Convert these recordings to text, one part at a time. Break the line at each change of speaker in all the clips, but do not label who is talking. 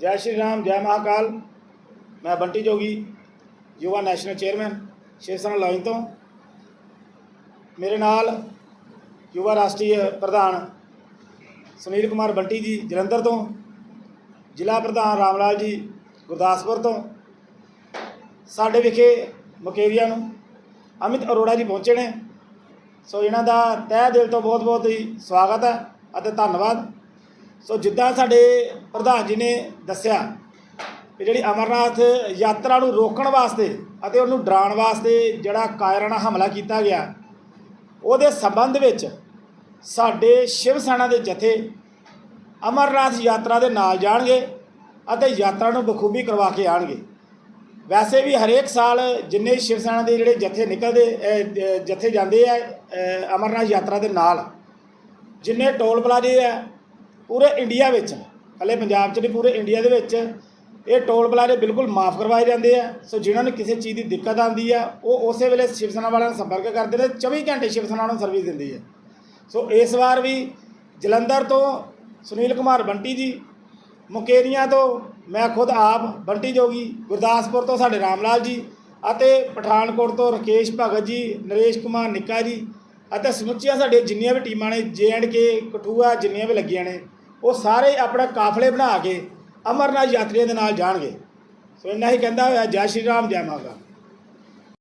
ਜੈ ਸ਼੍ਰੀ ਰਾਮ, ਜੈ ਮਹਾਕਾਲ। ਮੈਂ ਬੰਟੀ ਜੋਗੀ, ਯੁਵਾ national chairman Shiv Sena line ਤੋਂ। ਮੇਰੇ ਨਾਲ ਯੁਵਾ ਰਾਸ਼ਟਰੀ ਪ੍ਰਧਾਨ ਸੁਨੀਲ ਕੁਮਾਰ ਬੰਟੀ ਜੀ ਜਲੰਧਰ ਤੋਂ, ਜ਼ਿਲ੍ਹਾ ਪ੍ਰਧਾਨ ਰਾਮਲਾਲ ਜੀ ਗੁਰਦਾਸਪੁਰ ਤੋਂ। ਸਾਡੇ ਵਿਖੇ ਮੁਕੇਰੀਆ ਨੂੰ ਅਮਿਤ ਅਰੋੜਾ ਜੀ ਪਹੁੰਚੇ ਨੇ। ਸੋ ਇਹਨਾਂ ਦਾ ਤਹਿ ਦਿਲ ਤੋਂ ਬਹੁਤ ਬਹੁਤ ਹੀ ਸਵਾਗਤ ਹੈ ਅਤੇ ਧੰਨਵਾਦ। ਸੋ ਜਿੱਦਾਂ ਸਾਡੇ ਪ੍ਰਧਾਨ ਜੀ ਨੇ ਦੱਸਿਆ ਕਿ ਜਿਹੜੀ ਅਮਰਨਾਥ ਯਾਤਰਾ ਨੂੰ ਰੋਕਣ ਵਾਸਤੇ ਅਤੇ ਉਹਨੂੰ ਡਰਾਉਣ ਵਾਸਤੇ ਜਿਹੜਾ ਕਾਇਰਾਨਾ ਹਮਲਾ ਕੀਤਾ ਗਿਆ ਉਹਦੇ ਸੰਬੰਧ ਵਿੱਚ ਸਾਡੇ ਸ਼ਿਵ ਸੈਨਾ ਦੇ ਜਥੇ ਅਮਰਨਾਥ ਯਾਤਰਾ ਦੇ ਨਾਲ ਜਾਣਗੇ ਅਤੇ ਯਾਤਰਾ ਨੂੰ ਬਖੂਬੀ ਕਰਵਾ ਕੇ ਆਣਗੇ। ਵੈਸੇ ਵੀ ਹਰੇਕ ਸਾਲ ਜਿੰਨੇ ਸ਼ਿਵ ਸੈਨਾ ਦੇ ਜਿਹੜੇ ਜਥੇ ਨਿਕਲਦੇ ਅਹ, ਜਥੇ ਜਾਂਦੇ ਆ ਅਮਰਨਾਥ ਯਾਤਰਾ ਦੇ ਨਾਲ ਜਿੰਨੇ ਟੋਲ ਪਲਾਜ਼ੇ ਆ ਪੂਰੇ ਇੰਡੀਆ ਵਿੱਚ। ਇਕੱਲੇ ਪੰਜਾਬ 'ਚ ਨਹੀਂ, ਪੂਰੇ ਇੰਡੀਆ ਦੇ ਵਿੱਚ। ਇਹ ਟੋਲ ਪਲਾਜ਼ੇ ਬਿਲਕੁਲ ਮਾਫ ਕਰਵਾਏ ਜਾਂਦੇ ਆ। ਸੋ ਜਿਨ੍ਹਾਂ ਨੂੰ ਕਿਸੇ ਚੀਜ਼ ਦੀ ਦਿੱਕਤ ਆਉਂਦੀ ਆ, ਉਹ ਉਸੇ ਵੇਲੇ ਸ਼ਿਵ ਸੈਨਾ ਵਾਲਿਆਂ ਨਾਲ ਸੰਪਰਕ ਕਰਦੇ ਨੇ 24 ਘੰਟੇ ਸ਼ਿਵ ਸੈਨਾ ਨੂੰ ਸਰਵਿਸ ਦਿੰਦੀ ਹੈ ਸੋ ਇਸ ਵਾਰ ਵੀ ਜਲੰਧਰ ਤੋਂ ਸੁਨੀਲ ਕੁਮਾਰ ਬੰਟੀ ਜੀ, ਮੁਕੇਰੀਆਂ ਤੋਂ ਮੈਂ ਖੁਦ ਆਪ ਬੰਟੀ ਜੋਗੀ, ਗੁਰਦਾਸਪੁਰ ਤੋਂ ਸਾਡੇ ਰਾਮਲਾਲ ਜੀ ਅਤੇ ਪਠਾਨਕੋਟ ਤੋਂ ਰਕੇਸ਼ ਭਗਤ ਜੀ, ਨਰੇਸ਼ ਕੁਮਾਰ ਨਿੱਕਾ ਜੀ ਅਤੇ ਸਮੁੱਚੀਆਂ ਸਾਡੇ ਜਿੰਨੀਆਂ ਵੀ ਟੀਮਾਂ ਨੇ ਜੇ ਐਂਡ ਕੇ ਕਠੂਆ ਜਿੰਨੀਆਂ ਵੀ ਲੱਗੀਆਂ ਨੇ ਉਹ ਸਾਰੇ ਆਪਣਾ ਕਾਫਲੇ ਬਣਾ ਕੇ ਅਮਰਨਾਥ ਯਾਤਰੀਆਂ ਦੇ ਨਾਲ ਜਾਣਗੇ। ਸੋ ਇੰਨਾ ਹੀ ਕਹਿੰਦਾ ਹੋਇਆ, ਜੈ ਸ਼੍ਰੀ ਰਾਮ, ਜੈ ਮਾਤਾ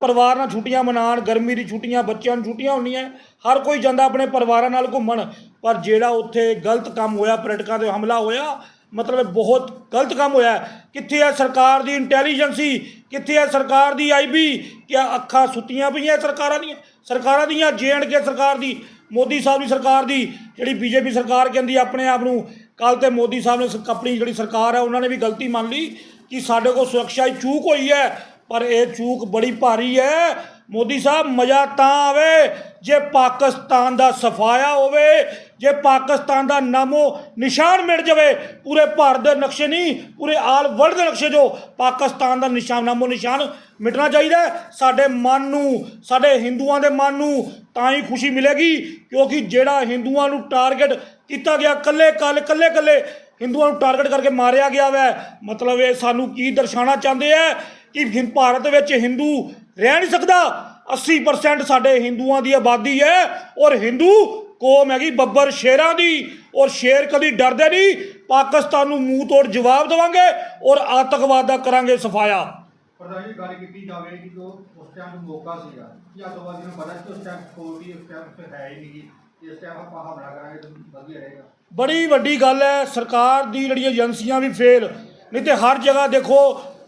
ਪਰਿਵਾਰ ਨਾਲ ਛੁੱਟੀਆਂ ਮਨਾਉਣ, ਗਰਮੀ ਦੀ ਛੁੱਟੀਆਂ, ਬੱਚਿਆਂ ਨੂੰ ਛੁੱਟੀਆਂ ਹੁੰਦੀਆਂ, ਹਰ ਕੋਈ ਜਾਂਦਾ ਆਪਣੇ ਪਰਿਵਾਰਾਂ ਨਾਲ ਘੁੰਮਣ, ਪਰ ਜਿਹੜਾ ਉੱਥੇ ਗਲਤ ਕੰਮ ਹੋਇਆ ਪੋਲੀਟਿਕਾਂ ਤੇ ਹਮਲਾ ਹੋਇਆ, ਮਤਲਬ ਬਹੁਤ ਗਲਤ ਕੰਮ ਹੋਇਆ। ਕਿੱਥੇ ਹੈ ਸਰਕਾਰ ਦੀ ਇੰਟੈਲੀਜੈਂਸੀ? ਕਿੱਥੇ ਹੈ ਸਰਕਾਰ ਦੀ ਆਈਬੀ ਕਿਆ ਅੱਖਾਂ ਸੁੱਤੀਆਂ ਪਈਆਂ ਸਰਕਾਰਾਂ ਦੀਆਂ? ਸਰਕਾਰਾਂ ਦੀਆਂ ਕੇ ਸਰਕਾਰ ਦੀ, ਮੋਦੀ ਸਾਹਿਬ ਦੀ ਸਰਕਾਰ ਦੀ ਜਿਹੜੀ ਬੀਜੇਪੀ ਸਰਕਾਰ ਕਹਿੰਦੀ ਆਪਣੇ ਆਪ ਨੂੰ ਕੱਲ ਤੇ ਮੋਦੀ ਸਾਹਿਬ ਨੇ ਆਪਣੀ ਜਿਹੜੀ ਸਰਕਾਰ ਹੈ, ਉਹਨਾਂ ਨੇ ਵੀ ਗਲਤੀ ਮੰਨ ਲਈ ਕਿ ਸਾਡੇ ਕੋਲ ਸੁਰੱਖਿਆ ਦੀ ਚੂਕ ਹੋਈ ਹੈ, ਪਰ ਇਹ ਚੂਕ ਬੜੀ ਭਾਰੀ ਹੈ ਮੋਦੀ ਸਾਹਿਬ, ਮਜ਼ਾ ਤਾਂ ਆਵੇ ਜੇ ਪਾਕਿਸਤਾਨ ਦਾ ਸਫਾਇਆ ਹੋਵੇ, ਜੇ ਪਾਕਿਸਤਾਨ ਦਾ ਨਾਮੋ ਨਿਸ਼ਾਨ ਮਿਟ ਜਾਵੇ, ਪੂਰੇ ਭਾਰਤ ਦੇ ਨਕਸ਼ੇ ਨਹੀਂ, ਪੂਰੇ ਆਲ ਵਰਲਡ ਦੇ ਨਕਸ਼ੇ ਜੋ ਪਾਕਿਸਤਾਨ ਦਾ ਨਿਸ਼ਾਨ ਨਾਮੋ ਨਿਸ਼ਾਨ ਮਿਟਣਾ ਚਾਹੀਦਾ ਸਾਡੇ ਮਨ ਨੂੰ, ਸਾਡੇ ਹਿੰਦੂਆਂ ਦੇ ਮਨ ਨੂੰ ਤਾਂ ਹੀ ਖੁਸ਼ੀ ਮਿਲੇਗੀ, ਕਿਉਂਕਿ ਜਿਹੜਾ ਹਿੰਦੂਆਂ ਨੂੰ ਟਾਰਗੇਟ ਕੀਤਾ ਗਿਆ ਕੱਲੇ ਕੱਲ, ਕੱਲੇ ਕੱਲੇ ਹਿੰਦੂਆਂ ਨੂੰ ਟਾਰਗੇਟ ਕਰਕੇ ਮਾਰਿਆ ਗਿਆ ਵੈ, ਮਤਲਬ ਇਹ ਸਾਨੂੰ ਕੀ ਦਰਸਾਉਣਾ ਚਾਹੁੰਦੇ ਆ ਕਿ ਹਿੰ- ਭਾਰਤ ਵਿੱਚ ਹਿੰਦੂ ਰਹਿ ਨਹੀਂ ਸਕਦਾ। 80% ਸਾਡੇ ਹਿੰਦੂਆਂ ਦੀ ਆਬਾਦੀ ਹੈ ਔਰ ਹਿੰਦੂ ਕੌਮ ਹੈਗੀ ਬੱਬਰ ਸ਼ੇਰਾਂ ਦੀ ਔਰ ਸ਼ੇਰ ਕਦੀ ਡਰਦੇ ਨਹੀਂ। ਪਾਕਿਸਤਾਨ ਨੂੰ ਮੂੰਹ ਤੋੜ ਜਵਾਬ ਦੇਵਾਂਗੇ ਔਰ ਆਤੰਕਵਾਦ ਦਾ ਕਰਾਂਗੇ ਸਫਾਇਆ।
ਪ੍ਰਧਾਨ ਜੀ ਗੱਲ ਕੀਤੀ ਜਾਵੇ ਕਿ ਜੋ ਉਸ ਟਾਈਮ ਮੌਕਾ ਸੀਗਾ ਕਿ ਅੱਤਵਾਦੀ ਨੂੰ ਪਤਾ ਕਿ ਉਸ ਟਾਈਮ ਸਕਿਉਰਟੀ ਉਸ ਟਾਈਮ ਤੇ ਹੈ ਹੀ ਨਹੀਂ ਗੀ ਇਸ ਟਾਈਮ ਆਪਾਂ ਹਮਲਾ ਕਰਾਂਗੇ ਤਾਂ ਵਧੀਆ ਰਹੇਗਾ।
ਬੜੀ ਵੱਡੀ ਗੱਲ ਹੈ ਸਰਕਾਰ ਦੀ ਜਿਹੜੀ ਏਜੰਸੀਆਂ ਵੀ ਫੇਲ ਨਹੀਂ ਤੇ ਹਰ ਜਗ੍ਹਾ ਦੇਖੋ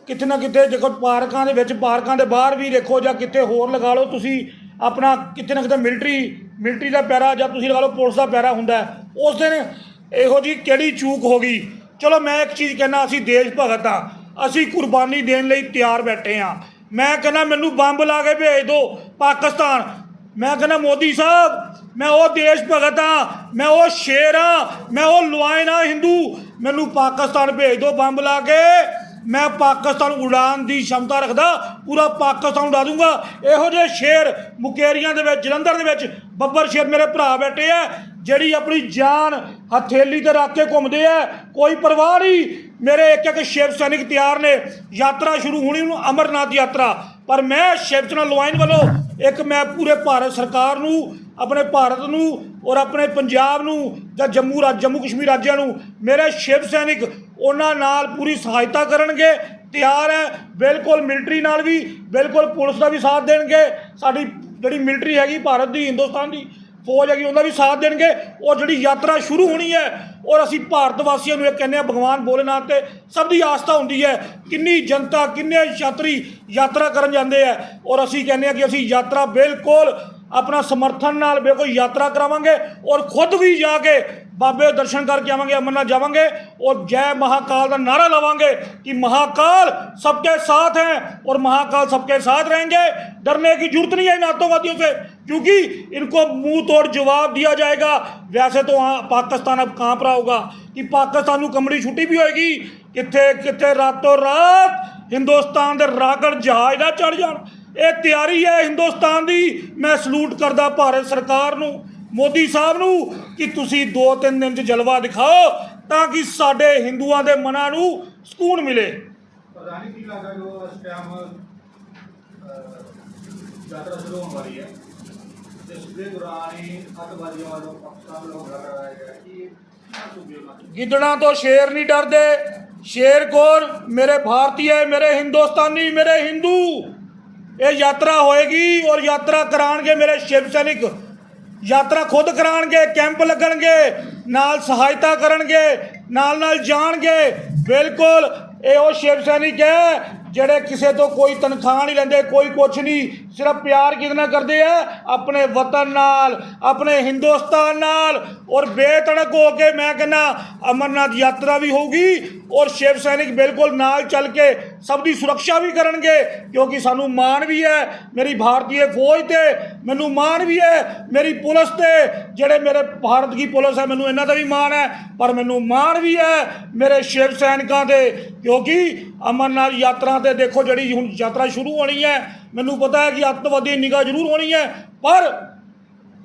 ਕਿਤੇ ਨਾ ਕਿਤੇ ਦੇਖੋ ਪਾਰਕਾਂ ਦੇ ਵਿੱਚ, ਪਾਰਕਾਂ ਦੇ ਬਾਹਰ ਵੀ ਦੇਖੋ ਜਾਂ ਕਿਤੇ ਹੋਰ ਲਗਾ ਲਓ, ਤੁਸੀਂ ਆਪਣਾ ਕਿਤੇ ਨਾ ਕਿਤੇ ਮਿਲਟਰੀ ਮਿਲਟਰੀ ਦਾ ਪੈਰਾ ਜਾਂ ਤੁਸੀਂ ਲਗਾ ਲਓ ਪੁਲਿਸ ਦਾ ਪੈਰਾ ਹੁੰਦਾ ਉਸ ਦਿਨ ਇਹੋ ਜੀ ਕਿਹੜੀ ਚੂਕ ਹੋ ਗਈ? ਚਲੋ ਮੈਂ ਇੱਕ ਚੀਜ਼ ਕਹਿਣਾ, ਅਸੀਂ ਦੇਸ਼ ਭਗਤ ਆ ਅਸੀਂ ਕੁਰਬਾਨੀ ਦੇਣ ਲਈ ਤਿਆਰ ਬੈਠੇ ਆ ਮੈਂ ਕਹਿੰਦਾ ਮੈਨੂੰ ਬੰਬ ਲਾ ਕੇ ਭੇਜ ਦਿਓ ਪਾਕਿਸਤਾਨ। ਮੈਂ ਕਹਿੰਦਾ ਮੋਦੀ ਸਾਹਿਬ, ਮੈਂ ਉਹ ਦੇਸ਼ ਭਗਤ ਆ ਮੈਂ ਉਹ ਸ਼ੇਰ ਆ ਮੈਂ ਉਹ ਲੁਆਇਨ ਆ ਹਿੰਦੂ। ਮੈਨੂੰ ਪਾਕਿਸਤਾਨ ਭੇਜ ਦਿਓ ਬੰਬ ਲਾ ਕੇ। ਮੈਂ ਪਾਕਿਸਤਾਨ ਉਡਾਨ ਦੀ ਸ਼ਮਤਾ ਰੱਖਦਾ, ਪੂਰਾ ਪਾਕਿਸਤਾਨ ਉਡਾ ਦੂੰਗਾ। ਇਹੋ ਜਿਹੇ ਸ਼ੇਰ ਮੁਕੇਰੀਆਂ ਦੇ ਵਿੱਚ, ਜਲੰਧਰ ਦੇ ਵਿੱਚ ਬੱਬਰ ਸ਼ੇਰ ਮੇਰੇ ਭਰਾ ਬੈਠੇ ਆ, ਜਿਹੜੀ ਆਪਣੀ ਜਾਨ ਹਥੇਲੀ ਤੇ ਰੱਖ ਕੇ ਘੁੰਮਦੇ ਆ। ਕੋਈ ਪਰਵਾਹ ਨਹੀਂ, ਮੇਰੇ ਇੱਕ ਇੱਕ ਸ਼ਿਵ ਸੈਨਿਕ ਤਿਆਰ ਨੇ। ਯਾਤਰਾ ਸ਼ੁਰੂ ਹੋਣੀ ਨੂੰ ਅਮਰਨਾਥ ਯਾਤਰਾ। ਪਰ ਮੈਂ ਸ਼ਿਵ ਸੈਨਾ ਲੋਇਨ ਵੱਲੋਂ ਇੱਕ ਮੈਂ ਪੂਰੇ ਭਾਰਤ ਸਰਕਾਰ ਨੂੰ, ਆਪਣੇ ਭਾਰਤ ਨੂੰ ਔਰ ਆਪਣੇ ਪੰਜਾਬ ਨੂੰ ਜਾਂ ਜੰਮੂ ਰਾਜ, ਜੰਮੂ ਕਸ਼ਮੀਰ ਰਾਜਾਂ ਨੂੰ, ਮੇਰੇ ਸ਼ਿਵ ਸੈਨਿਕ ਉਹਨਾਂ ਨਾਲ ਪੂਰੀ ਸਹਾਇਤਾ ਕਰਨਗੇ, ਤਿਆਰ ਹੈ, ਬਿਲਕੁਲ ਮਿਲਟਰੀ ਨਾਲ ਵੀ, ਬਿਲਕੁਲ ਪੁਲਿਸ ਦਾ ਵੀ ਸਾਥ ਦੇਣਗੇ। ਸਾਡੀ ਜਿਹੜੀ ਮਿਲਟਰੀ ਹੈਗੀ ਭਾਰਤ ਦੀ, ਹਿੰਦੁਸਤਾਨ ਦੀ, ਫੌਜ ਹੈਗੀ, ਉਹਦਾ ਵੀ ਸਾਥ ਦੇਣਗੇ। ਔਰ ਜਿਹੜੀ ਯਾਤਰਾ ਸ਼ੁਰੂ ਹੋਣੀ ਹੈ, ਔਰ ਅਸੀਂ ਭਾਰਤ ਵਾਸੀਆਂ ਨੂੰ ਇਹ ਕਹਿੰਦੇ ਆ ਭਗਵਾਨ ਭੋਲੇਨਾਥ ਤੇ ਸਭ ਦੀ ਆਸਥਾ ਹੁੰਦੀ ਹੈ, ਕਿੰਨੀ ਜਨਤਾ, ਕਿੰਨੇ ਯਾਤਰੀ ਯਾਤਰਾ ਕਰਨ ਜਾਂਦੇ ਆ ਔਰ ਅਸੀਂ ਕਹਿੰਦੇ ਆ ਕਿ ਅਸੀਂ ਯਾਤਰਾ ਬਿਲਕੁਲ ਆਪਣਾ ਸਮਰਥਨ ਨਾਲ ਬਿਲਕੁਲ ਯਾਤਰਾ ਕਰਾਵਾਂਗੇ ਔਰ ਖੁਦ ਵੀ ਜਾ ਕੇ ਬਾਬੇ ਦੇ ਦਰਸ਼ਨ ਕਰਕੇ ਆਵਾਂਗੇ ਅਮਰਨਾਥ ਜਾਵਾਂਗੇ ਔਰ ਜੈ ਮਹਾਕਾਲ ਦਾ ਨਾਰਾ ਲਵਾਂਗੇ ਕਿ महाकाल सबके साथ हैं और महाकाल सबके साथ रहेंगे डरने की जरूरत नहीं है इन आतंकवादियों से क्योंकि इनको मुंह तोड़ जवाब दिया जाएगा वैसे तो वहाँ पाकिस्तान अब कांप रहा होगा कि पाकिस्तान को कमरी छुट्टी भी होएगी कितने कितने रातों रात ਹਿੰਦੁਸਤਾਨ ਦੇ ਰਾਕਟ ਜਹਾਜ਼ ਦਾ ਚੜ ਜਾਣ ਇਹ ਤਿਆਰੀ ਹੈ ਹਿੰਦੁਸਤਾਨ ਦੀ। ਮੈਂ ਸਲੂਟ ਕਰਦਾ ਭਾਰਤ ਸਰਕਾਰ ਨੂੰ ਮੋਦੀ ਸਾਹਿਬ ਨੂੰ ਕਿ ਤੁਸੀਂ ਦੋ ਤਿੰਨ ਦਿਨ ਚ ਜਲਵਾ ਦਿਖਾਓ ਤਾਂ ਕਿ ਸਾਡੇ ਹਿੰਦੂਆਂ ਦੇ ਮਨਾਂ ਨੂੰ ਸਕੂਨ ਮਿਲੇ।
ਪਤਾ ਨਹੀਂ ਕੀ ਲੱਗਾ ਜੋ ਇਸ ਟਾਈਮ ਯਾਤਰਾ ਸ਼ੁਰੂ ਹੋਣ ਵਾਲੀ ਹੈ। ਇਸ ਦੇ ਦੌਰਾਨ ਹੀ ਅੱਤਵਾਦੀਆਂ ਵੱਲੋਂ ਪਾਕਿਸਤਾਨ ਵੱਲੋਂ ਹਮਲਾ ਕਰਵਾਇਆ ਗਿਆ ਕੀ ਸੂਬੇ ਵਿੱਚ
ਗਿੱਦੜਾਂ ਤੋਂ ਸ਼ੇਰ ਨਹੀਂ ਡਰਦੇ। ਸ਼ੇਰ ਕੌਣ ਮੇਰੇ ਭਾਰਤੀਏ ਮੇਰੇ ਹਿੰਦੁਸਤਾਨੀ ਮੇਰੇ ਹਿੰਦੂ। ਇਹ ਯਾਤਰਾ ਹੋਏਗੀ ਔਰ ਯਾਤਰਾ ਕਰਾਣਗੇ ਮੇਰੇ ਸ਼ਿਵ ਸੈਨਿਕ। ਯਾਤਰਾ ਖੁਦ ਕਰਾਣਗੇ, ਕੈਂਪ ਲੱਗਣਗੇ, ਨਾਲ ਸਹਾਇਤਾ ਕਰਨਗੇ ਨਾਲ ਨਾਲ ਜਾਣਗੇ। ਬਿਲਕੁਲ, ਇਹ ਉਹ ਸ਼ਿਵ ਸੈਨਿਕ ਹੈ ਜਿਹੜੇ ਕਿਸੇ ਤੋਂ ਕੋਈ ਤਨਖਾਹ ਨਹੀਂ ਲੈਂਦੇ, ਕੋਈ ਕੁਛ ਨਹੀਂ, ਸਿਰਫ ਪਿਆਰ ਕਿਹਦੇ ਨਾਲ ਕਰਦੇ ਆ? ਆਪਣੇ ਵਤਨ ਨਾਲ, ਆਪਣੇ ਹਿੰਦੁਸਤਾਨ ਨਾਲ। ਔਰ ਬੇਤੜਕ ਹੋ ਕੇ ਮੈਂ ਕਹਿੰਦਾ, ਅਮਰਨਾਥ ਯਾਤਰਾ ਵੀ ਹੋਊਗੀ ਔਰ ਸ਼ਿਵ ਸੈਨਿਕ ਬਿਲਕੁਲ ਨਾਲ ਚੱਲ ਕੇ ਸਭ ਦੀ ਸੁਰੱਖਿਆ ਵੀ ਕਰਨਗੇ, ਕਿਉਂਕਿ ਸਾਨੂੰ ਮਾਣ ਵੀ ਹੈ ਮੇਰੀ ਭਾਰਤੀ ਫੌਜ ਤੇ, ਮੈਨੂੰ ਮਾਣ ਵੀ ਹੈ ਮੇਰੀ ਪੁਲਿਸ ਤੇ। ਜਿਹੜੇ ਮੇਰੇ ਭਾਰਤ ਦੀ ਪੁਲਿਸ ਹੈ, ਮੈਨੂੰ ਇਹਨਾਂ ਦਾ ਵੀ ਮਾਣ ਹੈ, ਪਰ ਮੈਨੂੰ ਮਾਣ ਵੀ ਹੈ ਮੇਰੇ ਸ਼ਿਵ ਸੈਨਿਕਾਂ ਤੇ, ਕਿਉਂਕਿ ਅਮਰਨਾਥ ਯਾਤਰਾ ਤੇ ਦੇਖੋ ਜਿਹੜੀ ਹੁਣ ਯਾਤਰਾ ਸ਼ੁਰੂ ਹੋਣੀ ਹੈ, ਮੈਨੂੰ ਪਤਾ ਹੈ ਕਿ ਅੱਤਵਾਦੀ ਨਿਗਾਹ ਜ਼ਰੂਰ ਹੋਣੀ ਹੈ, ਪਰ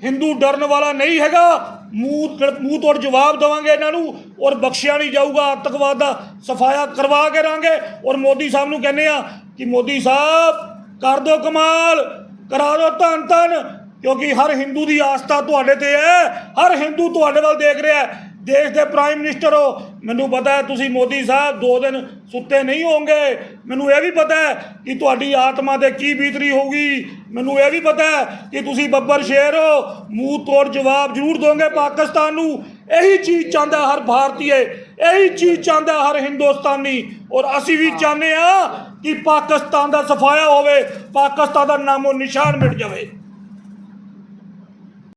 ਹਿੰਦੂ ਡਰਨ ਵਾਲਾ ਨਹੀਂ ਹੈਗਾ। ਮੂੰਹ ਮੂੰਹ ਤੋੜ ਜਵਾਬ ਦੇਵਾਂਗੇ ਇਹਨਾਂ ਨੂੰ ਔਰ ਬਖਸ਼ਿਆ ਨਹੀਂ ਜਾਊਗਾ ਅੱਤਵਾਦ ਦਾ ਸਫਾਇਆ ਕਰਵਾ ਕੇ ਰਾਂਗੇ। ਔਰ ਮੋਦੀ ਸਾਹਿਬ ਨੂੰ ਕਹਿੰਦੇ ਆ ਕਿ ਮੋਦੀ ਸਾਹਿਬ, ਕਰ ਦਿਓ ਕਮਾਲ, ਕਰਾ ਦਿਓ ਧੰਨ ਧੰਨ ਕਿਉਂਕਿ ਹਰ ਹਿੰਦੂ ਦੀ ਆਸਥਾ ਤੁਹਾਡੇ ਤੇ ਹੈ, ਹਰ ਹਿੰਦੂ ਤੁਹਾਡੇ ਵੱਲ ਦੇਖ ਰਿਹਾ ਹੈ। ਦੇਸ਼ ਦੇ ਪ੍ਰਾਈਮ ਮਿਨਿਸਟਰ ਹੋ। ਮੈਨੂੰ ਪਤਾ ਹੈ ਤੁਸੀਂ ਮੋਦੀ ਸਾਹਿਬ ਦੋ ਦਿਨ ਸੁੱਤੇ ਨਹੀਂ ਹੋਵੋਗੇ। ਮੈਨੂੰ ਇਹ ਵੀ ਪਤਾ ਹੈ ਕਿ ਤੁਹਾਡੀ ਆਤਮਾ ਤੇ ਕੀ ਬੀਤਰੀ ਹੋਊਗੀ। ਮੈਨੂੰ ਇਹ ਵੀ ਪਤਾ ਹੈ ਕਿ ਤੁਸੀਂ ਬੱਬਰ ਸ਼ੇਰ ਹੋ। ਮੂੰਹ ਤੋੜ ਜਵਾਬ ਜ਼ਰੂਰ ਦੋਗੇ ਪਾਕਿਸਤਾਨ ਨੂੰ। ਇਹੀ ਚੀਜ਼ ਚਾਹੁੰਦਾ ਹਰ ਭਾਰਤੀਏ। ਇਹੀ ਚੀਜ਼ ਚਾਹੁੰਦਾ ਹਰ ਹਿੰਦੁਸਤਾਨੀ। ਔਰ ਅਸੀਂ ਵੀ ਚਾਹੁੰਦੇ ਆ ਕਿ ਪਾਕਿਸਤਾਨ ਦਾ ਸਫਾਇਆ ਹੋਵੇ। ਪਾਕਿਸਤਾਨ ਦਾ ਨਾਮੋ ਨਿਸ਼ਾਨ ਮਿਟ ਜਾਵੇ।